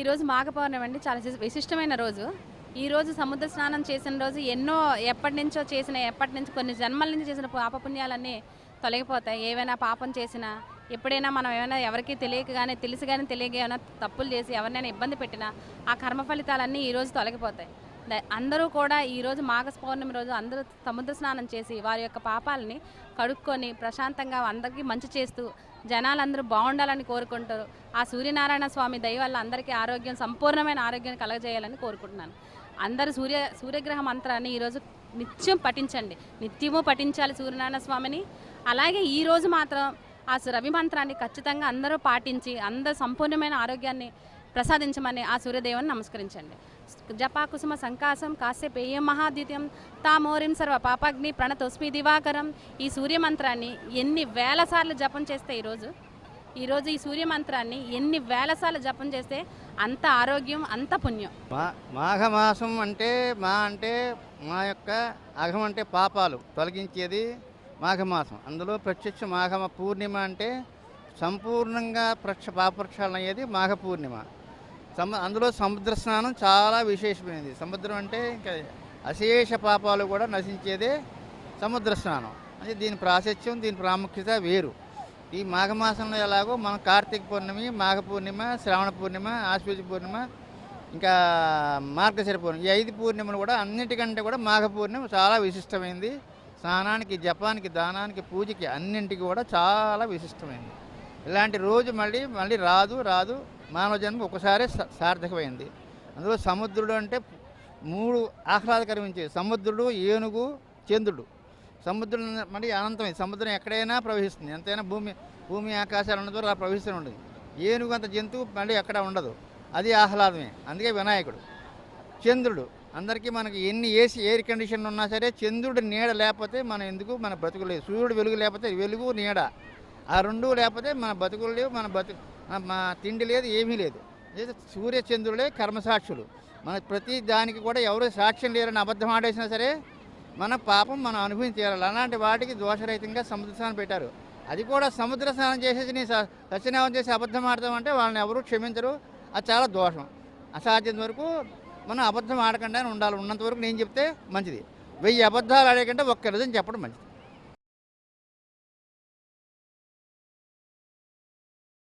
ఈరోజు మాఘ పౌర్ణమి అండి. చాలా విశిష్టమైన రోజు. ఈ రోజు సముద్ర స్నానం చేసిన రోజు ఎన్నో ఎప్పటి నుంచో చేసిన ఎప్పటి నుంచి కొన్ని జన్మల నుంచి చేసిన పాపపుణ్యాలన్నీ తొలగిపోతాయి. ఏవైనా పాపం చేసినా ఎప్పుడైనా మనం ఏమైనా ఎవరికి తెలియక కానీ తెలిసి కానీ తెలియక ఏమైనా తప్పులు చేసి ఎవరినైనా ఇబ్బంది పెట్టినా ఆ కర్మ ఫలితాలన్నీ ఈ రోజు తొలగిపోతాయి. అందరూ కూడా ఈరోజు మాఘస్ మాఘ పౌర్ణమి రోజు అందరూ సముద్ర స్నానం చేసి వారి యొక్క పాపాలని కడుక్కొని ప్రశాంతంగా అందరికీ మంచి చేస్తూ జనాలందరూ బాగుండాలని కోరుకుంటారు ఆ సూర్యనారాయణ స్వామి దయ వల్ల అందరికీ ఆరోగ్యం సంపూర్ణమైన ఆరోగ్యాన్ని కలగజేయాలని కోరుకుంటున్నాను. అందరూ సూర్య సూర్యగ్రహ మంత్రాన్ని ఈరోజు నిత్యం పఠించండి. నిత్యము పఠించాలి సూర్యనారాయణ స్వామిని. అలాగే ఈరోజు మాత్రం ఆ సు- రవి మంత్రాన్ని ఖచ్చితంగా అందరూ పాటించి అందరూ సంపూర్ణమైన ఆరోగ్యాన్ని ప్రసాదించమని ఆ సూర్యదేవుని నమస్కరించండి. జపాకుసుమ సంకాసం కాసేపు పేయం మహాద్వితీయం తామోరిం సర్వ పాపాగ్ని ప్రణతోస్మి దివాకరం. ఈ సూర్యమంత్రాన్ని ఎన్ని వేల సార్లు జపం చేస్తే ఈరోజు ఈరోజు ఈ సూర్యమంత్రాన్ని ఎన్ని వేల సార్లు జపం చేస్తే అంత ఆరోగ్యం అంత పుణ్యం? మా మాఘమాసం అంటే మా అంటే మా యొక్క అఘం అంటే పాపాలు తొలగించేది మాఘమాసం. అందులో ప్రత్యక్ష మాఘమ పూర్ణిమ అంటే సంపూర్ణంగా ప్రక్ష పాపవృక్షాలు అయ్యేది మాఘ పూర్ణిమ. సమ అందులో సముద్ర స్నానం చాలా విశేషమైనది. సముద్రం అంటే ఇంకా అశేష పాపాలు కూడా నశించేదే సముద్ర స్నానం. అంటే దీని ప్రాశస్త్యం దీని ప్రాముఖ్యత వేరు. ఈ మాఘమాసంలో ఎలాగో మనం కార్తీక పౌర్ణమి మాఘ పూర్ణిమ శ్రావణ పూర్ణిమ ఆశ్వేజ పూర్ణిమ ఇంకా మార్గశిర పూర్ణిమ ఈ ఐదు పూర్ణిమలు కూడా అన్నిటికంటే కూడా మాఘ పూర్ణిమ చాలా విశిష్టమైంది. స్నానానికి జపానికి దానానికి పూజకి అన్నింటికి కూడా చాలా విశిష్టమైంది. ఇలాంటి రోజు మళ్ళీ మళ్ళీ రాదు రాదు. మానవ జన్మ ఒకసారి సార్థకమైంది. అందులో సముద్రుడు అంటే మూడు ఆహ్లాదకరమించేది సముద్రుడు ఏనుగు చంద్రుడు. సముద్రం మరి అనంతమైంది సముద్రం ఎక్కడైనా ప్రవహిస్తుంది. ఎంతైనా భూమి భూమి ఆకాశాలు ఉన్నదో అలా ప్రవహిస్తూనే ఉండదు ఏనుగు అంత జంతువు మళ్ళీ ఎక్కడ ఉండదు. అది ఆహ్లాదమే. అందుకే వినాయకుడు. చంద్రుడు. అందరికీ మనకి ఎన్ని ఏసీ ఎయిర్ కండిషన్ ఉన్నా సరే చంద్రుడి నీడ లేకపోతే మనం ఎందుకు మన బతుకులేదు సూర్యుడు వెలుగు లేకపోతే వెలుగు నీడ. ఆ రెండు లేకపోతే మన బతుకులు లేవు మన బతుకు మా తిండి లేదు ఏమీ లేదు. సూర్యచంద్రులే సూర్య కర్మసాక్షులు. మన ప్రతి దానికి కూడా ఎవరు సాక్ష్యం లేరని అబద్ధం ఆడేసినా సరే మన పాపం మనం అనుభవించాలి అలాంటి వాటికి దోషరహితంగా సముద్ర స్నానం పెట్టారు. అది కూడా సముద్ర స్నానం చేసేసి నీ సత్యనామం చేసి అబద్ధం ఆడతామంటే వాళ్ళని ఎవరు క్షమించరు. అది చాలా దోషం. అసాధ్యం వరకు మనం అబద్ధం ఆడకుండా ఉండాలి. ఉన్నంత వరకు నేను చెప్తే మంచిది. వెయ్యి అబద్ధాలు ఆడేకంటే ఒక్క నిజం చెప్పడం మంచిది.